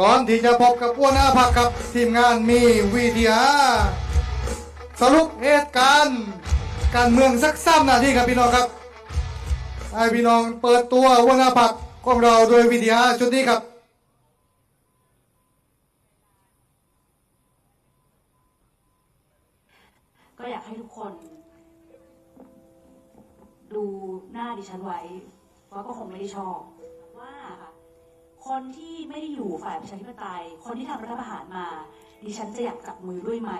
ก่อนที่จะพบกับอ้วนอาภักกับทีมงานมีวีทีอาสรุปเหตุการณ์การเมืองสักสามนาทีครับพี่น้องครับให้พี่น้องเปิดตัวอ้วนอาภักของเราโดยวีทีอาชุดนี้ครับก็อยากให้ทุกคน ดูหน้าดิฉันไว้ว่าก็คงไม่ได้ชอบ คนที่ไม่ได้อยู่ฝ่ายประชาธิปไตย คนที่ทำรัฐประหารมา ดิฉันจะอยากจับมือด้วยไหม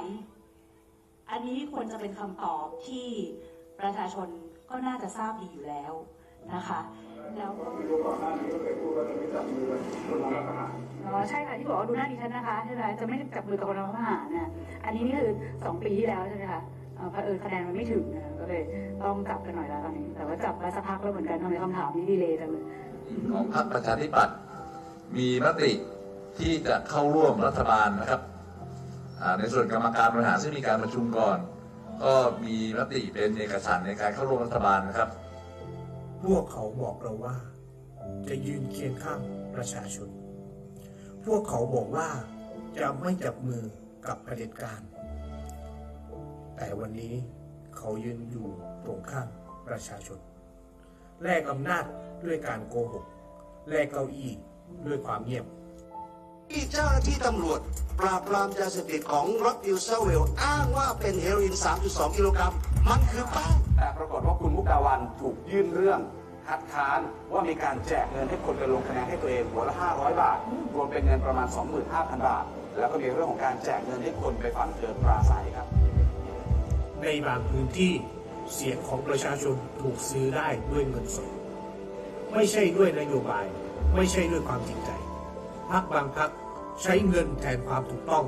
อันนี้ควรจะเป็นคำตอบที่ประชาชนก็น่าจะทราบดีอยู่แล้วนะคะ แล้วก็อ๋อใช่ค่ะที่บอกว่าดูหน้าดิฉันนะคะใช่ไหมจะไม่จับมือกับคนรัฐประหารนะอันนี้นี่คือสองปีที่แล้วใช่ไหมคะเอ่อเผอิญคะแนนมันไม่ถึงนะก็เลยต้องจับกันหน่อยแล้วตอนนี้แต่ว่าจับไปสักพักแล้วเหมือนกันทำไมคำถามนี้ดีเลยจังเลยของพรรคประชาธิปัตย์ มีมติที่จะเข้าร่วมรัฐบาลนะครับในส่วนกรรมการบริหารซึ่งมีการประชุมก่อน ก็มีมติเป็นเอกสารในการเข้าร่วมรัฐบาลนะครับ พวกเขาบอกเราว่า จะยืนเคียงข้างประชาชน พวกเขาบอกว่าจะไม่จับมือกับเผด็จการ แต่วันนี้เขายืนอยู่ตรงข้างประชาชน แลกอำนาจด้วยการโกหก แลกเก้าอี้ ด้วยความเงียบ ที่เจ้าหน้าที่ตำรวจ ปราบปรามยาเสพติดของร็อกดิวเซเวลอ้างว่าเป็นเฮโรอีน 3.2 กิโลกรัม มันคือแป้งแต่ปรากฏว่าคุณมุกดาวันถูกยื่นเรื่องคัดค้านว่ามีการแจกเงินให้คนไปลงคะแนนให้ตัวเองหัวละ 500 บาท รวมเป็นเงินประมาณ 25,000 บาท แล้วก็มีเรื่องของการแจกเงินให้คนไปฝังเกินปราศัยครับ ในบางพื้นที่เสียงของประชาชนถูกซื้อได้ด้วยเงินสด ไม่ใช่ด้วยนโยบาย ไม่ใช่ด้วยความจริงใจพักบางพักใช้เงินแทนความถูกต้อง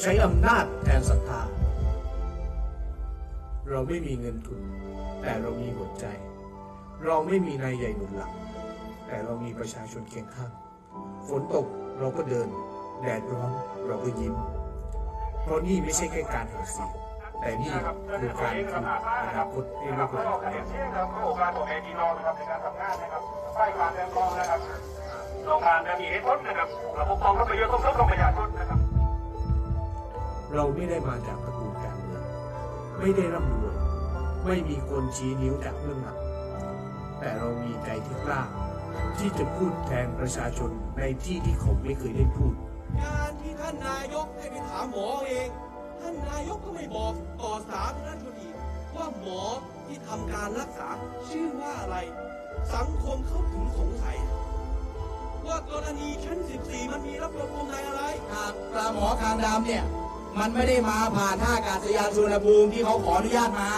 ใช้อำนาจแทนศรัทธา เราไม่มีเงินทุน แต่เรามีหัวใจ เราไม่มีนายใหญ่หนุนหลังแต่เรามีประชาชนเคียงข้าง ฝนตกเราก็เดิน แดดร้อนเราก็ยิ้ม เพราะนี่ไม่ใช่แค่การหาเสียง แต่นี่คือการคืออนาคตให้ลูกหลานของเราเช่นครับอกาสของเอทีนอนะครับในการทำงานนะครับฝ่ายการเมืองกองนะครับโรงงานจะมีเหตุผลนะครับระบบกองทัพประโยชน์ต้องประชาชนนะครับ เราไม่ได้มาจากตระกูลการเมืองไม่ได้ร่ำรวยไม่มีคนชี้นิ้วจากเรื่องหลังแต่เรามีใจที่กล้า ที่จะพูดแทนประชาชนในที่ที่เขาไม่เคยได้พูด การที่ท่านนายกให้ไปถามหมอเอง ท่านนายกก็ไม่บอกต่อสาธารณชนอีกว่าหมอที่ทำการรักษาชื่อว่าอะไร สังคมเขาถึงสงสัย ว่ากรณีชั้น 14 มันมีรับรองกรมนอะไรหากปลาหมอคางดำเนี่ยมันไม่ได้มาผ่านท่าอากาศยานสุวรรณภูมิที่เขาขออนุญาตมา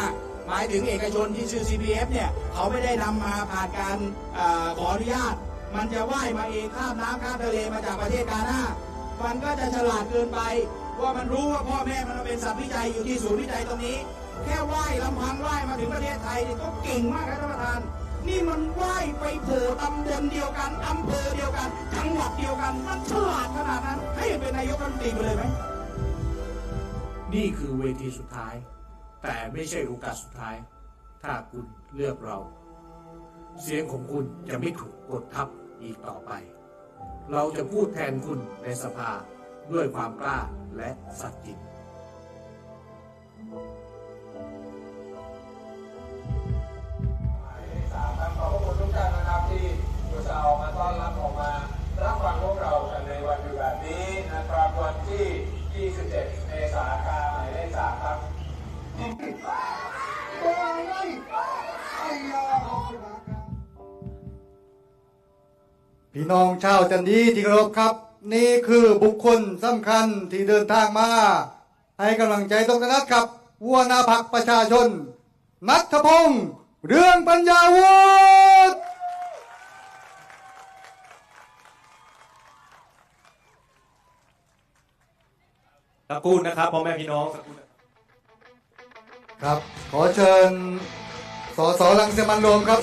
หมายถึงเอกชนที่ชื่อ CPF เนี่ยเขาไม่ได้นำมาผ่านการอขออนุญาต มันจะว่ายมาเองข้ามน้ำข้ามทะเลมาจากประเทศกาหน้ามันก็จะฉลาดเกินไป ว่ามันรู้ว่าพ่อแม่มันเป็นสัตว์วิจัยอยู่ที่ศูนย์วิจัยตรงนี้ แค่ว่ายลำพังว่ายมาถึงประเทศไทยนี่ก็เก่งมากครับท่านประธาน นี่มันว่ายไปโผล่ตำบลเดียวกันอำเภอเดียวกัน จังหวัดเดียวกันมันฉลาดขนาดนั้น ให้เป็นนายกรัฐมนตรีไปเลยไหมนี่คือเวทีสุดท้าย แต่ไม่ใช่โอกาสสุดท้าย ถ้าคุณเลือกเรา เสียงของคุณจะไม่ถูกกดทับอีกต่อไป เราจะพูดแทนคุณในสภาด้วยความกล้า และสัตย์จริงสามครับขอบพระคุณทุกท่านนะครับที่อุตส่าห์ออกมาต้อนรับออกมา รับฟังพวกเรากันในวันหยุดแบบนี้นะครับวันที่ 27 เมษายนหมายเลขสามครับพี่น้องชาวจันดีที่เคารพครับ นี่คือบุคคลสำคัญที่เดินทางมา ให้กำลังใจตรงนัดกับวัวหนาพักประชาชน นัทพงศ์เรื่องปัญญาวุฒิตระกูลนะครับพ่อแม่พี่น้องครับ ขอเชิญสสลังเซมันโรมครับ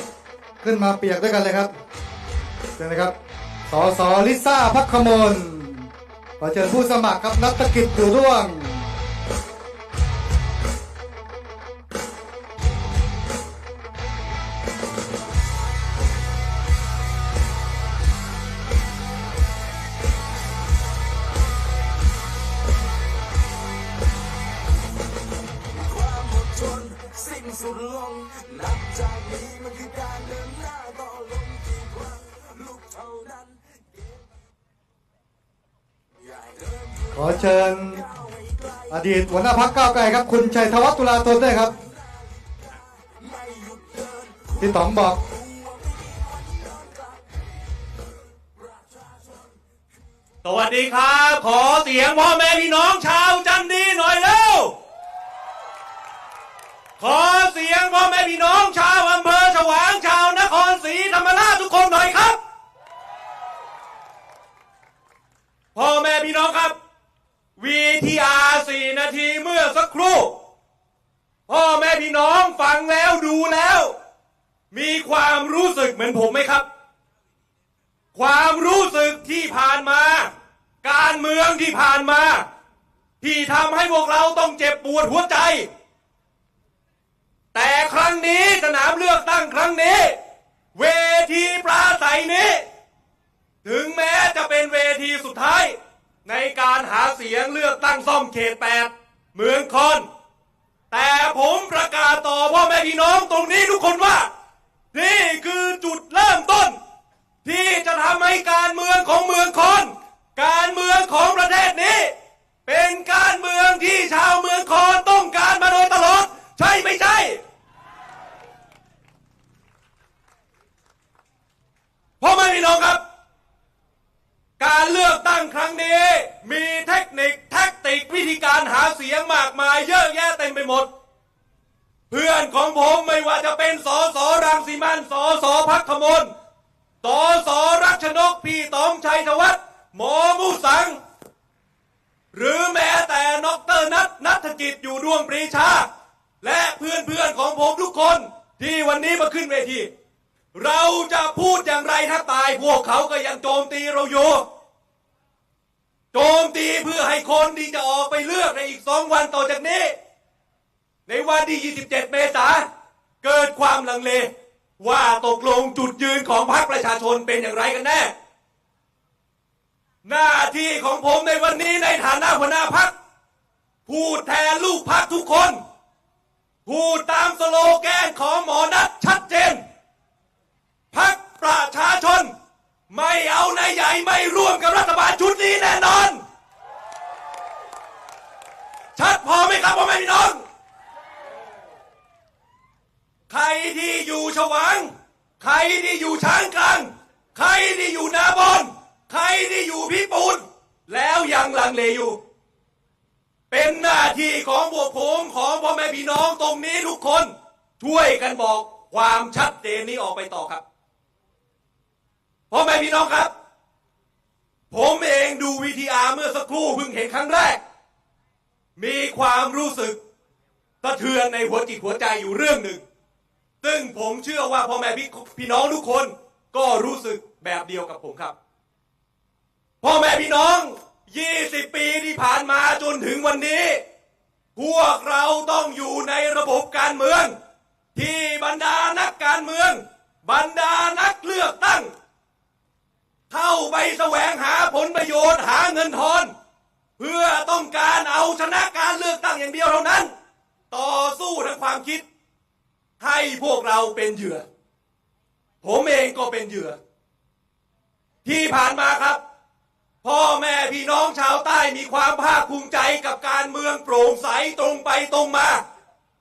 ขึ้นมาเปียกด้วยกันเลยครับเชิญนะครับ สสลิซ่าพักขมลขอเชิญผู้สมัครครับนักตกิจอยู่ร่วง หัวหน้าพักก้าวไกลครับ คุณชัยธวัฒน์ตุลาธนด้วยครับพี่ต๋องบอก สวัสดีครับ ขอเสียงพ่อแม่พี่น้องชาวจันดีหน่อยเร็ว ขอเสียงพ่อแม่พี่น้องชาวอำเภอฉวางชาวนครศรีธรรมราชทุกคนหน่อยครับ พ่อแม่พี่น้องครับ VTR 4นาทีเมื่อสักครู่ พ่อแม่พี่น้องฟังแล้วดูแล้ว มีความรู้สึกเหมือนผมไหมครับ ความรู้สึกที่ผ่านมา การเมืองที่ผ่านมา ที่ทำให้พวกเราต้องเจ็บปวดหัวใจ แต่ครั้งนี้สนามเลือกตั้งครั้งนี้ เวทีปราศัยนี้ ถึงแม้จะเป็นเวทีสุดท้าย ในการหาเสียงเลือกตั้งซ่อมเขตแปดเมืองคอน แต่ผมประกาศต่อพ่อแม่พี่น้องตรงนี้ทุกคนว่า นี่คือจุดเริ่มต้น ที่จะทำให้การเมืองของเมืองคอน การเมืองของประเทศนี้ เป็นการเมืองที่ชาวเมืองคอนต้องการมาโดยตลอด ใช่ไม่ใช่พ่อแม่พี่น้องครับ การเลือกตั้งครั้งนี้ มีเทคนิคแท็กติกวิธีการหาเสียงมากมายเยอะแยะเต็มไปหมด เพื่อนของผมไม่ว่าจะเป็นสสรังสีมันสสพักขมลสสรัชนกพี่ตองชัยธวัฒน์หมอมูสัง หรือแม้แต่นอกเตอร์นัทนัฐกิจอยู่ดวงปรีชา และเพื่อนเพื่อนๆของผมทุกคนที่วันนี้มาขึ้นเวที เราจะพูดอย่างไรถ้าตายพวกเขาก็ยังโจมตีเราอยู่ โจมตีเพื่อให้คนที่จะออกไปเลือกในอีกสองวันต่อจากนี้ ในวันที่ 27 เมษาเกิดความลังเล ว่าตกลงจุดยืนของพรรคประชาชนเป็นอย่างไรกันแน่ หน้าที่ของผมในวันนี้ในฐานะหัวหน้าพักพูดแทนลูกพักทุกคน พูดตามสโลแกนของหมอนัทชัดเจน พักประชาชน ไม่เอานายใหญ่ไม่ร่วมกับรัฐบาลชุดนี้แน่นอน ชัดพอไหมครับพ่อแม่พี่น้อง ใครที่อยู่ฉวางใครที่อยู่ช้างกลาง ใครที่อยู่นาบอนใครที่อยู่พิปูนแล้วยังลังเลอยู่ เป็นหน้าที่ของพวกผมของพ่อแม่พี่น้องตรงนี้ทุกคน ช่วยกันบอกความชัดเจนนี้ออกไปต่อครับ พ่อแม่พี่น้องครับ ผมเองดูวีทีอาร์เมื่อสักครู่เพิ่งเห็นครั้งแรก มีความรู้สึกสะเทือนในหัวจิตหัวใจอยู่เรื่องหนึ่ง ซึ่งผมเชื่อว่าพ่อแม่พี่พี่น้องทุกคนก็รู้สึกแบบเดียวกับผมครับ พ่อแม่พี่น้อง 20 ปีที่ผ่านมาจนถึงวันนี้ พวกเราต้องอยู่ในระบบการเมือง ที่บรรดานักการเมือง บรรดานักเลือกตั้ง เข้าไปแสวงหาผลประโยชน์หาเงินทอน เพื่อต้องการเอาชนะการเลือกตั้งอย่างเดียวเท่านั้น ต่อสู้ทางความคิด ให้พวกเราเป็นเหยื่อ ผมเองก็เป็นเหยื่อ ที่ผ่านมาครับ พ่อแม่พี่น้องชาวใต้มีความภาคภูมิใจกับการเมืองโปร่งใสตรงไปตรงมา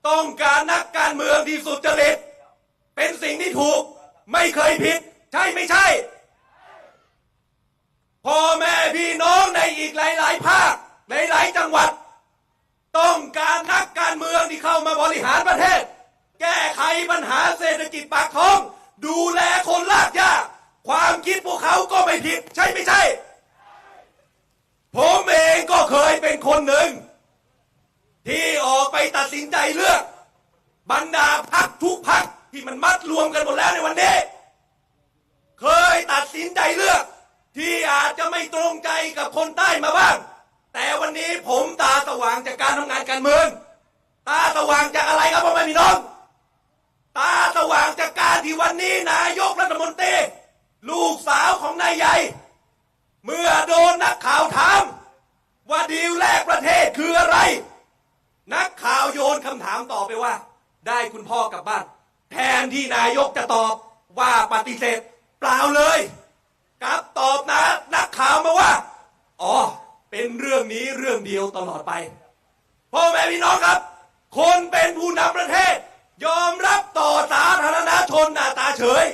ต้องการนักการเมืองที่สุดจริตเป็นสิ่งที่ถูก ไม่เคยผิด ใช่ไม่ใช่ พ่อแม่พี่น้องในอีกหลาย ๆ ภาค หลายจังหวัด ต้องการนักการเมืองที่เข้ามาบริหารประเทศ แก้ไขปัญหาเศรษฐกิจปากท้อง ดูแลคนลากยากความคิดพวกเขาก็ไม่ผิด ใช่ไม่ใช่ ผมเองก็เคยเป็นคนหนึ่ง ที่ออกไปตัดสินใจเลือก บรรดาพักทุกพักที่มันมัดรวมกันหมดแล้วในวันนี้ เคยตัดสินใจเลือก ที่อาจจะไม่ตรงใจกับคนใต้มาบ้าง แต่วันนี้ผมตาสว่างจากการทำงานการเมือง ตาสว่างจากอะไรครับพ่อแม่พี่น้อง ตาสว่างจากการที่วันนี้นายกรัฐมนตรีลูกสาวของนายใหญ่เมื่อโดนนักข่าวถามว่าดีลแรกประเทศคืออะไร นักข่าวโยนคำถามต่อไปว่า ได้คุณพ่อกลับบ้าน แทนที่นายกจะตอบว่าปฏิเสธ เปล่าเลย กลับตอบนะนักข่าวมาว่า อ๋อ เป็นเรื่องนี้เรื่องเดียวตลอดไปพ่อแม่พี่น้องครับ คนเป็นผู้นำประเทศ ยอมรับต่อสาธารณชนหน้าตาเฉย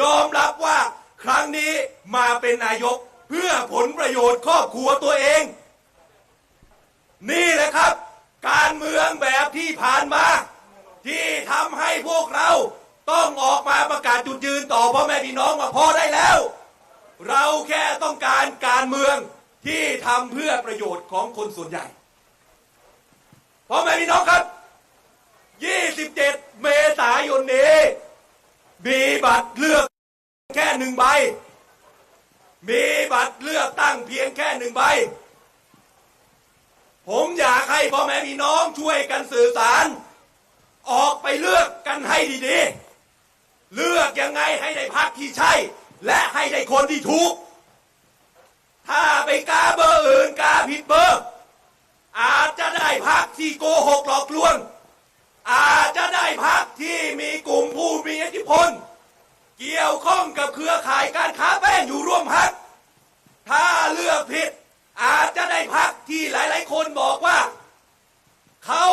ยอมรับว่าครั้งนี้มาเป็นนายกเพื่อผลประโยชน์ครอบครัวตัวเอง นี่แหละครับ การเมืองแบบที่ผ่านมา ที่ทำให้พวกเราต้องออกมาประกาศจุดยืนต่อพ่อแม่พี่น้องว่าพอได้แล้ว เราแค่ต้องการการเมือง ที่ทำเพื่อประโยชน์ของคนส่วนใหญ่พ่อแม่พี่น้องครับ 27 เมษายนนี้มีบัตรเลือกแค่หนึ่งใบ มีบัตรเลือกตั้งเพียงแค่หนึ่งใบ ผมอยากให้พ่อแม่พี่น้องช่วยกันสื่อสาร ออกไปเลือกกันให้ดีๆ เลือกยังไงให้ได้พักที่ใช่ และให้ได้คนที่ถูก ถ้าไปกาเบอร์อื่นกาผิดเบอร์ อาจจะได้พักที่โกหกหลอกลวง อาจจะได้พักที่มีกลุ่มผู้มีอิทธิพล เกี่ยวข้องกับเครือข่ายการค้าแป้งอยู่ร่วมพัก ถ้าเลือกผิด อาจจะได้พักที่หลาย ๆ คนบอกว่า เขา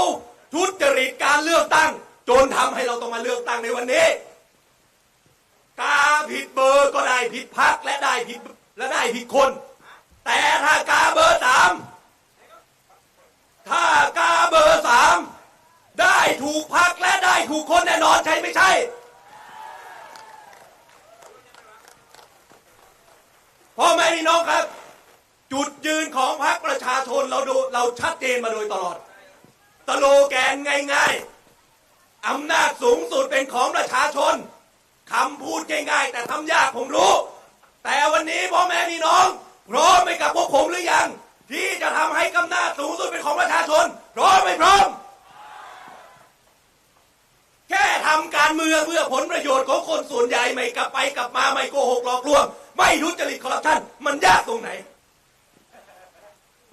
ทุจริตการเลือกตั้ง จนทำให้เราต้องมาเลือกตั้งในวันนี้กาผิดเบอร์ก็ได้ผิดพักและได้ผิดและได้ผิดคน แต่ถ้ากาเบอร์สามถ้ากาเบอร์สามได้ถูกพักและได้ถูกคนแน่นอนใช่ไม่ใช่ พ่อแม่พี่น้องครับ จุดยืนของพรรคประชาชนเราดูเราชัดเจนมาโดยตลอดตโลแกนง่ายๆอำนาจสูงสุดเป็นของประชาชนคำพูดง่ายๆ แต่ทำยากผมรู้ แต่วันนี้พ่อแม่พี่น้อง พร้อมไปกับพวกผมหรือยัง ที่จะทำให้อำนาจสูงสุดเป็นของประชาชน พร้อมไม่พร้อม แค่ทำการเมืองเพื่อผลประโยชน์ของคนส่วนใหญ่ไม่กลับไปกลับมาไม่โกหกหลอกลวง ไม่ทุจริตคอร์รัปชันมันยากตรงไหน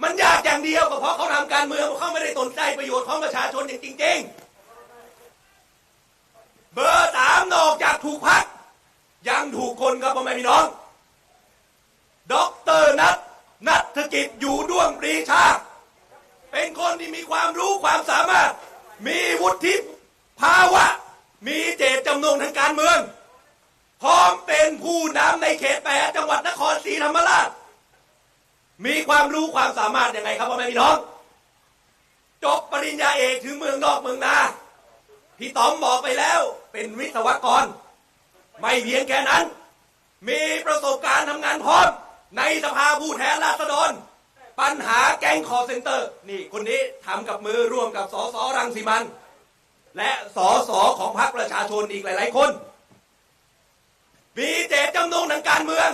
มันยากอย่างเดียวก็เพราะเขาทำการเมืองเขาไม่ได้สนใจประโยชน์ของประชาชนอย่างจริง ๆ เบอร์สามนอกจากถูกพักยังถูกคนครับพ่อแม่พี่น้อง ด็อกเตอร์นัทนัทกิจอยู่ด้วงปรีชา เป็นคนที่มีความรู้ความสามารถ มีวุฒิภาวะ มีเจตจำนงทางการเมือง พร้อมเป็นผู้นำในเขตแปดจังหวัดนครศรีธรรมราช มีความรู้ความสามารถยังไงครับพ่อแม่พี่น้อง จบปริญญาเอกถึงเมืองนอกเมืองนาพี่ต๋อมบอกไปแล้วเป็นวิศวกร ไม่เพียงแค่นั้น มีประสบการณ์ทำงานพร้อม ในสภาผู้แทนราษฎร ปัญหาแก๊งคอเซนเตอร์ นี่คนนี้ทำกับมือร่วมกับสสรังสีมัน และสสของพรรคประชาชนอีกหลาย ๆ คนมีเจตจำนงทางการเมือง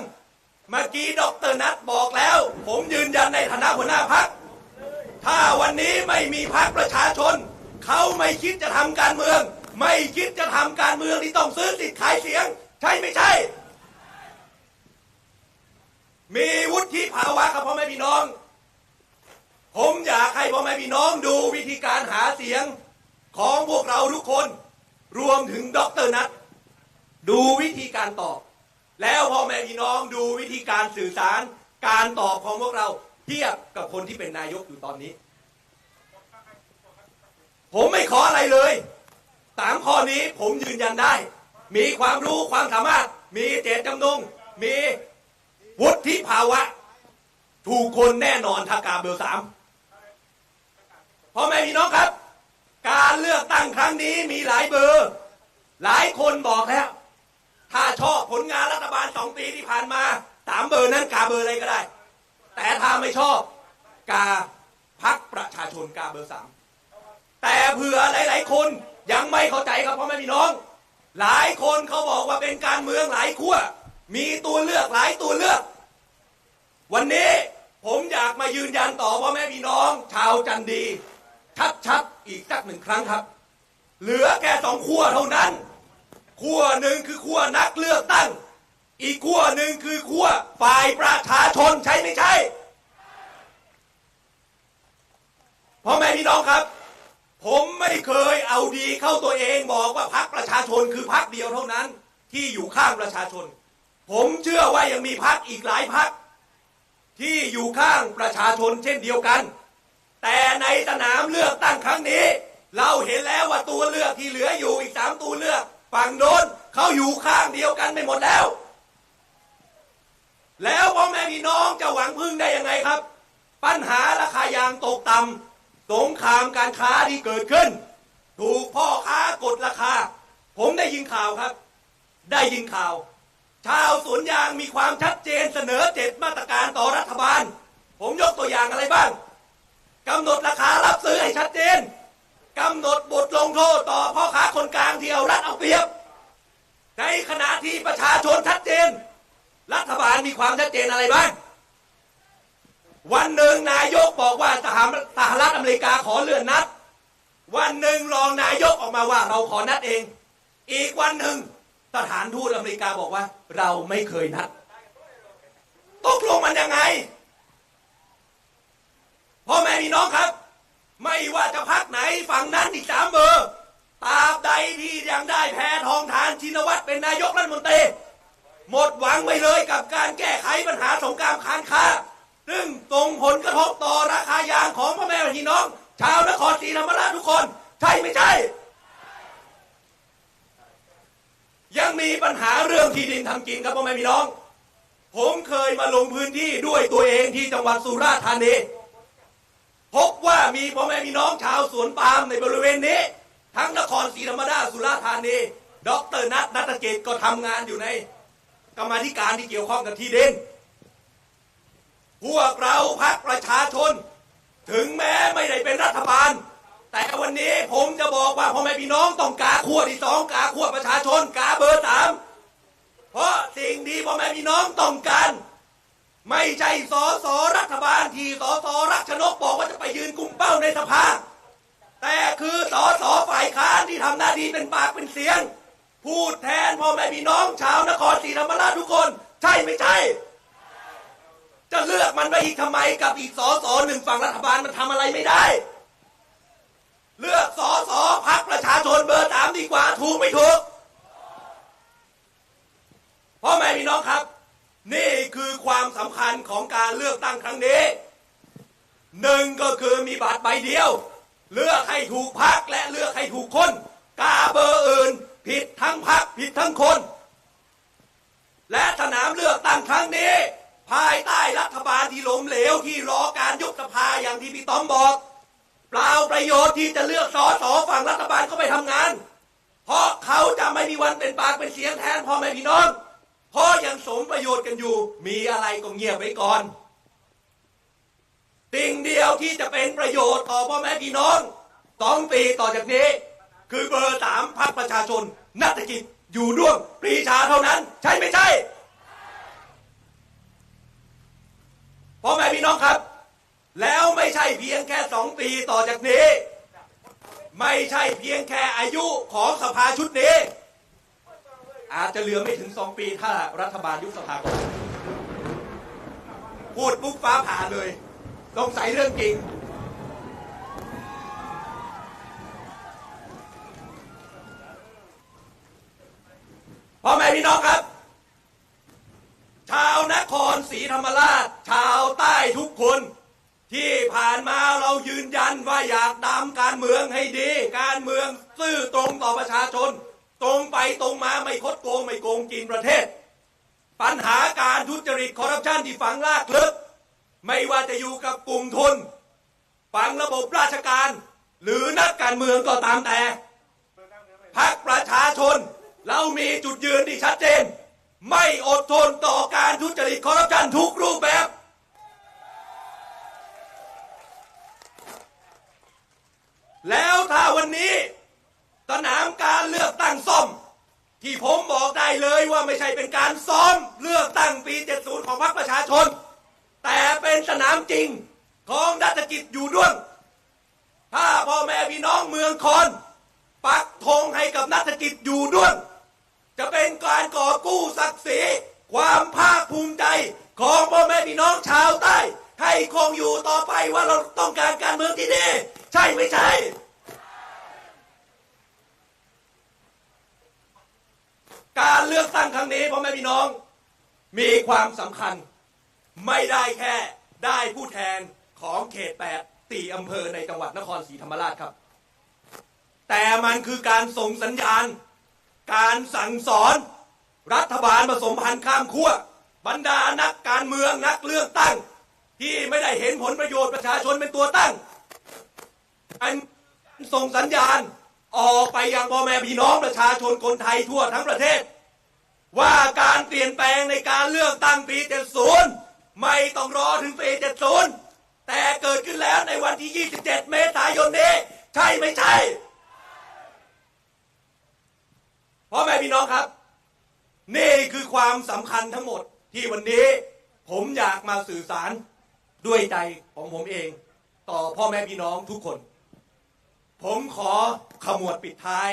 เมื่อกี้ดรนัทบอกแล้ว ผมยืนยันในฐานะหัวหน้าพัก ถ้าวันนี้ไม่มีพักประชาชน เขาไม่คิดจะทำการเมือง ไม่คิดจะทำการเมืองที่ต้องซื้อสิทธิ์ขายเสียง ใช่ไม่ใช่ มีวุฒิภาวะครับพ่อแม่พี่น้อง ผมอยากให้พ่อแม่พี่น้องดูวิธีการหาเสียงของพวกเราทุกคน รวมถึงด็อกเตอร์นัทดูวิธีการตอบ แล้วพ่อแม่พี่น้องดูวิธีการสื่อสารการตอบของพวกเราเทียบกับคนที่เป็นนายกอยู่ตอนนี้ ผมไม่ขออะไรเลยสามข้อนี้ผมยืนยันได้ มีความรู้ความสามารถ มีเจตจำนง มี วุฒิภาวะ ถูกคนแน่นอนถ้ากาเบอร์สามพ่อแม่พี่น้องครับ การเลือกตั้งครั้งนี้มีหลายเบอร์ หลายคนบอกแล้ว ถ้าชอบผลงานรัฐบาลสองปีที่ผ่านมาสามเบอร์นั้นกาเบอร์อะไรก็ได้ แต่ถ้าไม่ชอบกาพักประชาชนกาเบอร์สามแต่เผื่อหลาย ๆ คนยังไม่เข้าใจครับพ่อแม่พี่น้อง หลายคนเขาบอกว่าเป็นการเมืองหลายขั้ว มีตัวเลือกหลายตัวเลือก วันนี้ผมอยากมายืนยันต่อพ่อแม่พี่น้อง ชาวจันดี ชัดๆอีกสักหนึ่งครั้งครับ เหลือแค่สองขั้วเท่านั้นขั้วหนึ่งคือขั้วนักเลือกตั้ง อีกขั้วหนึ่งคือขั้วฝ่ายประชาชนใช่ไม่ใช่พ่อแม่พี่น้องครับผผมไม่เคยเอาดีเข้าตัวเองบอกว่าพักประชาชนคือพักเดียวเท่านั้น ที่อยู่ข้างประชาชน ผมเชื่อว่ายังมีพักอีกหลายพัก ที่อยู่ข้างประชาชนเช่นเดียวกัน แต่ในสนามเลือกตั้งครั้งนี้ เราเห็นแล้วว่าตัวเลือกที่เหลืออยู่อีกสามตัวเลือก ฝั่งโน้นเขาอยู่ข้างเดียวกันไม่หมดแล้ว แล้วพ่อแม่พี่น้องจะหวังพึ่งได้ยังไงครับ ปัญหาราคายางตกต่ำสงครามการค้าที่เกิดขึ้น ถูกพ่อค้ากดราคา ผมได้ยินข่าวครับ ได้ยินข่าว ชาวสวนยางมีความชัดเจนเสนอเจ็ดมาตรการต่อรัฐบาล ผมยกตัวอย่างอะไรบ้างกำหนดราคารับซื้อให้ชัดเจนกำหนดบทลงโทษต่อพ่อค้าคนกลางที่เอารัดเอาเปรียบ ในขณะที่ประชาชนชัดเจน รัฐบาลมีความชัดเจนอะไรบ้าง วันหนึ่งนายกบอกว่าสหรัฐสหรัฐอเมริกาขอเลื่อนนัด วันหนึ่งรองนายกออกมาว่าเราขอนัดเอง อีกวันหนึ่ง สถานทูตอเมริกาบอกว่า เราไม่เคยนัดตกลงมันยังไงพ่อแม่พี่น้องครับ ไม่ว่าจะพักไหนฝั่งนั้นอีกสามเบอร์ตราบใดที่ยังได้แพ้ทองทานชินวัตรเป็นนายกรัฐมนตรีหมดหวังไปเลยกับการแก้ไขปัญหาสงครามค้างค้า ซึ่งส่งผลกระทบต่อราคายางของพ่อแม่พี่น้อง ชาวนครศรีธรรมราชทุกคน ใช่ไม่ใช่ ยังมีปัญหาเรื่องที่ดินทำกินครับพ่อแม่พี่น้อง ผมเคยมาลงพื้นที่ด้วยตัวเองที่จังหวัดสุราษฎร์ธานีพบว่ามีพ่อแม่พี่น้องชาวสวนปาล์มในบริเวณนี้ ทั้งนครศรีธรรมราชสุราษฎร์ธานีดอกเตอรนัทนัตเกตก็ทำงานอยู่ในกรรมธิการที่เกี่ยวข้องกับที่ดินพวกเราพักประชาชน ถึงแม้ไม่ได้เป็นรัฐบาล แต่วันนี้ผมจะบอกว่าพ่อแม่พี่น้องต้องกาขั้วที่สองกาขั้วประชาชนกาเบอร์สามเพราะสิ่งที่พ่อแม่พี่น้องต้องการ ไม่ใช่สอสอรัฐบาลที่สอสอรักชนกบอกว่าจะไปยืนกุมเป้าในสภา แต่คือสอสอฝ่ายค้านที่ทำหน้าที่เป็นปากเป็นเสียง พูดแทนพ่อแม่พี่น้องชาวนครศรีธรรมราชทุกคน ใช่ไม่ใช่ จะเลือกมันไปอีกทำไมกับอีกสอสอหนึ่งฝั่งรัฐบาลมันทำอะไรไม่ได้ เลือกสอสอพักประชาชนเบอร์สามดีกว่าถูกไม่ถูกพ่อแม่พี่น้องครับ นี่คือความสำคัญของการเลือกตั้งครั้งนี้หนึ่งก็คือมีบัตรใบเดียว เลือกให้ถูกพักและเลือกให้ถูกคนกาเบอร์อื่น ผิดทั้งพักผิดทั้งคน และสนามเลือกตั้งครั้งนี้ ภายใต้รัฐบาลที่ล้มเหลวที่รอการยุบสภาอย่างที่พี่ต้อมบอก เปล่าประโยชน์ที่จะเลือกสอสอฝั่งรัฐบาลเข้าไปทำงาน เพราะเขาจะไม่มีวันเป็นปากเป็นเสียงแทนพ่อแม่พี่น้องเพราะยังสมประโยชน์กันอยู่ มีอะไรก็เงียบไว้ก่อนสิ่งเดียวที่จะเป็นประโยชน์ต่อพ่อแม่พี่น้องสองปีต่อจากนี้ คือเบอร์สามพักประชาชน นัตกิจอยู่ด้วงปรีชาเท่านั้น ใช่ไม่ใช่พ่อแม่พี่น้องครับ แล้วไม่ใช่เพียงแค่สองปีต่อจากนี้ ไม่ใช่เพียงแค่อายุของสภาชุดนี้ อาจจะเหลือไม่ถึงสองปีถ้ารัฐบาลยุบสภาก่อนพูดปุ๊บฟ้าผ่าเลยสงสัยเรื่องจริง พ่อแม่พี่น้องครับ ชาวนครศรีธรรมราช ชาวใต้ทุกคน ผ่านมาเรายืนยันว่าอยากดำการเมืองให้ดี การเมืองซื่อตรงต่อประชาชน ตรงไปตรงมาไม่คดโกงไม่โกงกินประเทศ ปัญหาการทุจริตคอร์รัปชันที่ฝังลากลึกไม่ว่าจะอยู่กับกลุ่มทุนฝังระบบราชการ หรือนักการเมืองก็ตามแต่พักประชาชน เรามีจุดยืนที่ชัดเจน ไม่อดทนต่อการทุจริตคอร์รัปชันทุกรูปแบบ แล้วถ้าวันนี้สนามการเลือกตั้งซ่อม ที่ผมบอกได้เลยว่าไม่ใช่เป็นการซ้อมเลือกตั้งปี 70 ของพรรคประชาชน แต่เป็นสนามจริงของดัชกิจอยู่ด้วงถ้าพ่อแม่พี่น้องเมืองคอนปักธงให้กับนักกิจอยู่ด้วงจะเป็นการก่อกู้ศักดิ์ศรีความภาคภูมิใจของพ่อแม่พี่น้องชาวใต้ ให้คงอยู่ต่อไปว่าเราต้องการการเมืองที่ดี ช่ไม่ใช่ การเลือกตั้งครั้งนี้พ่อแม่พี่น้อง มีความสำคัญ ไม่ได้แค่ได้ผู้แทนของเขตแปดตีอำเภอในจังหวัดนครศรีธรรมราชครับ แต่มันคือการส่งสัญญาณ การสั่งสอน รัฐบาลผสมพันธ์ข้ามขั้วบรรดานักการเมืองนักเลือกตั้ง ที่ไม่ได้เห็นผลประโยชน์ประชาชนเป็นตัวตั้ง อันส่งสัญญาณออกไปยังพ่อแม่พี่น้องประชาชนคนไทยทั่วทั้งประเทศ ว่าการเปลี่ยนแปลงในการเลือกตั้งปี 70 ไม่ต้องรอถึงปี 70 แต่เกิดขึ้นแล้วในวันที่ 27 เมษายนนี้ ใช่ไม่ใช่พ่อแม่พี่น้องครับ นี่คือความสำคัญทั้งหมดที่วันนี้ ผมอยากมาสื่อสารด้วยใจของผมเอง ต่อพ่อแม่พี่น้องทุกคน ผมขอขมวดปิดท้าย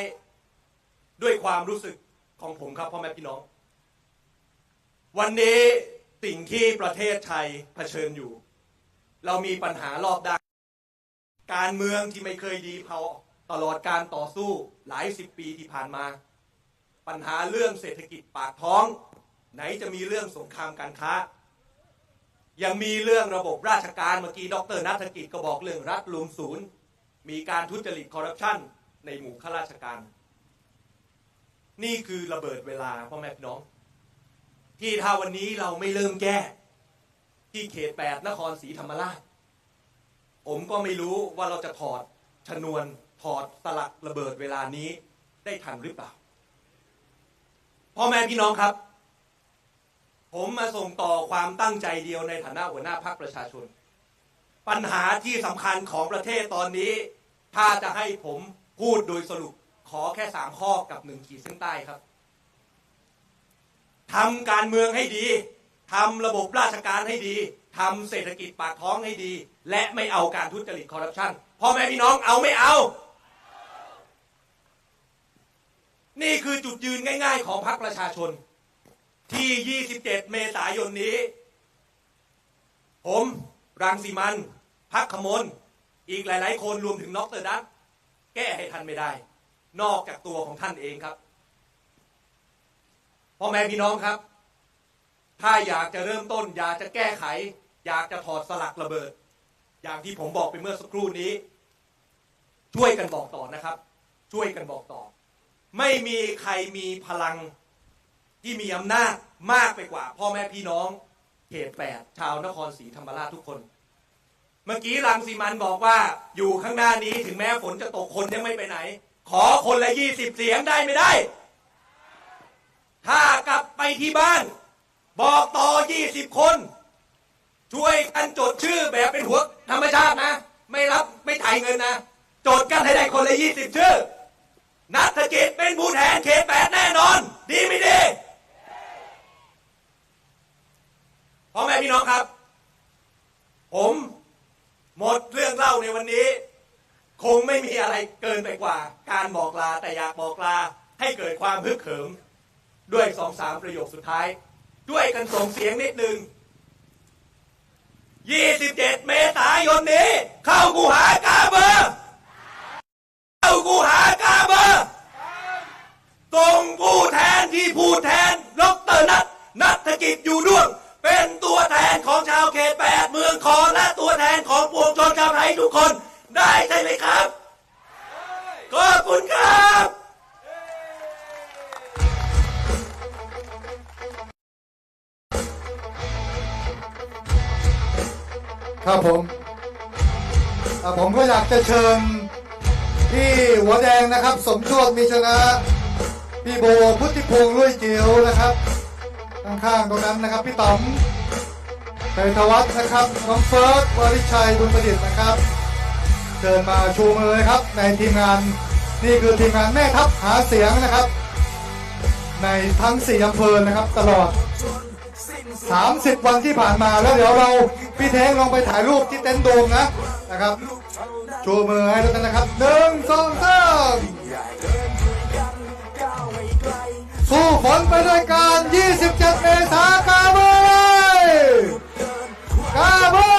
ด้วยความรู้สึกของผมครับพ่อแม่พี่น้อง วันนี้สิ่งที่ประเทศไทยเผชิญอยู่ เรามีปัญหารอบด้านการเมืองที่ไม่เคยดีพอตลอดการต่อสู้หลายสิบปีที่ผ่านมา ปัญหาเรื่องเศรษฐกิจปากท้อง ไหนจะมีเรื่องสงครามการค้า ยังมีเรื่องระบบราชการเมื่อกี้ดรนัฐกิจก็บอกเรื่องรัฐรวมศูนย์ มีการทุจริตคอร์รัปชันในหมู่ข้าราชการ นี่คือระเบิดเวลาพ่อแม่พี่น้อง ที่ถ้าวันนี้เราไม่เริ่มแก้ ที่เขตแปดนครศรีธรรมราช ผมก็ไม่รู้ว่าเราจะถอดชนวนถอดสลักระเบิดเวลานี้ได้ทันหรือเปล่าพ่อแม่พี่น้องครับ ผมมาส่งต่อความตั้งใจเดียวในฐานะหัวหน้าพรรคประชาชน ปัญหาที่สำคัญของประเทศตอนนี้ ถ้าจะให้ผมพูดโดยสรุปขอแค่สามข้อกับหนึ่งขีดเส้นใต้ครับทำการเมืองให้ดีทำระบบราชการให้ดีทำเศรษฐกิจปากท้องให้ดี และไม่เอาการทุจริตคอร์รัปชันพ่อแม่พี่น้องเอาไม่เอา นี่คือจุดยืนง่าย ๆ ของพรรคประชาชน ที่ 27 เมษายนนี้ ผม รังสีมัน พักขมลอีกหลาย ๆ คนรวมถึงน็อกเตอร์ดัตแก้ให้ท่านไม่ได้ นอกจากตัวของท่านเองครับพ่อแม่พี่น้องครับ ถ้าอยากจะเริ่มต้น อยากจะแก้ไข อยากจะถอดสลักระเบิด อย่างที่ผมบอกไปเมื่อสักครู่นี้ ช่วยกันบอกต่อนะครับ ช่วยกันบอกต่อ ไม่มีใครมีพลังที่มีอำนาจมากไปกว่า พ่อแม่พี่น้องเขตแปดชาวนครศรีธรรมราชทุกคน เมื่อกี้รังสีมันบอกว่าอยู่ข้างหน้านี้ถึงแม้ฝนจะตกคนยังไม่ไปไหน ขอคนละยี่สิบเสียงได้ไม่ได้ ถ้ากลับไปที่บ้าน บอกต่อยี่สิบคน ช่วยกันจดชื่อแบบเป็นหัวธรรมชาตินะ ไม่รับไม่จ่ายเงินนะ จดกันให้ได้คนละยี่สิบชื่อ นัฐกิจเป็นผู้แทนเขตแปดแน่นอน ดีไม่ดีพ่อแม่พี่น้องครับ ผมหมดเรื่องเล่าในวันนี้ คงไม่มีอะไรเกินไปกว่า การบอกลาแต่อยากบอกลาให้เกิดความฮึกเหิม ด้วยสองสามประโยคสุดท้าย ด้วยกันส่งเสียงนิดหนึ่ง27 เมษายนนี้ เข้ากูหากาเบอร์ เข้ากูหากาเบอร์ตรงผู้แทนที่ผู้แทนดรนัทนัฐกิจอยู่ด้วง เป็นตัวแทนของชาวเขตแปดเมืองคอนและตัวแทนของปวงชนชาวไทยทุกคนได้ใช่ไหมครับขอบคุณครับครับผมผมก็อยากจะเชิญพี่หัวแดงนะครับ สมโชคมีชนะ พี่โบพุทธิพงษ์ลุยเจียวนะครับ ข้างๆตรงนั้นนะครับ พี่ต๋อมไตรธวัฒน์นะครับ น้องเฟิร์สวริชัยบุญประดิษฐ์นะครับเชิญมาชูมือเลยครับ ในทีมงานนี่คือทีมงานแม่ทัพหาเสียงนะครับ ในทั้งสี่อำเภอนะครับ ตลอด 30 วันที่ผ่านมาแล้วเดี๋ยวเราพี่เท้งลองไปถ่ายรูปที่เต็นท์โดมนะนะครับชูมือให้ทุกท่านนะครับหนึ่งสองสาม สู้ฝนไปด้วยกัน 27 เมษายนกาเบยกาเบ